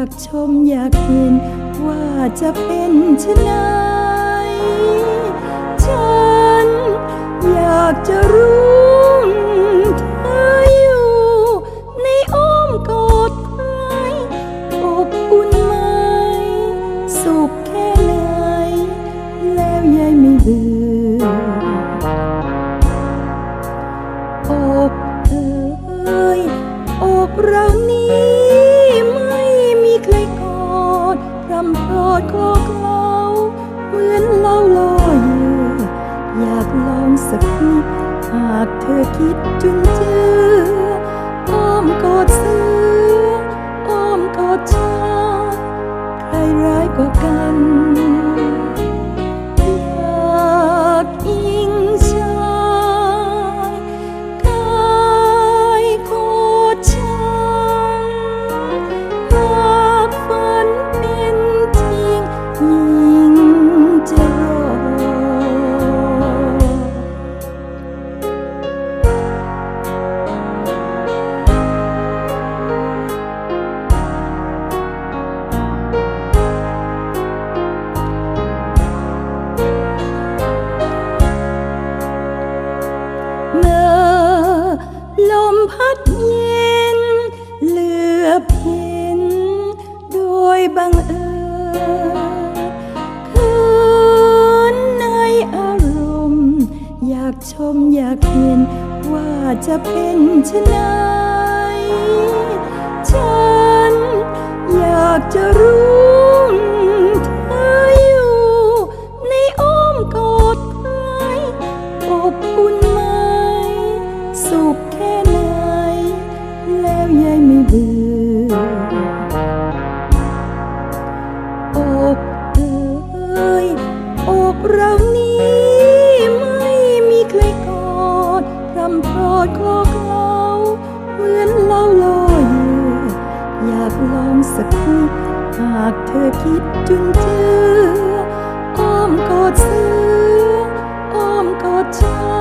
ากชมอยากเห็น ว่าจะเป็นเช่นไรฉันอยากจะรู้ ดรำโปรดคอเกลาเหมือนเล่าลอยอยู่อยากลองสักทีหากเธอคิดจน ดเย็น เหลือบเห็น โดยบังเอิญคืนในอารมณ์ อยากชมอยากเห็น ว่าจะเป็นเช่นไรฉันอยากจะรู้ากเธอคิดจนเจออ้อมกอดเสืออ้อมกอดชา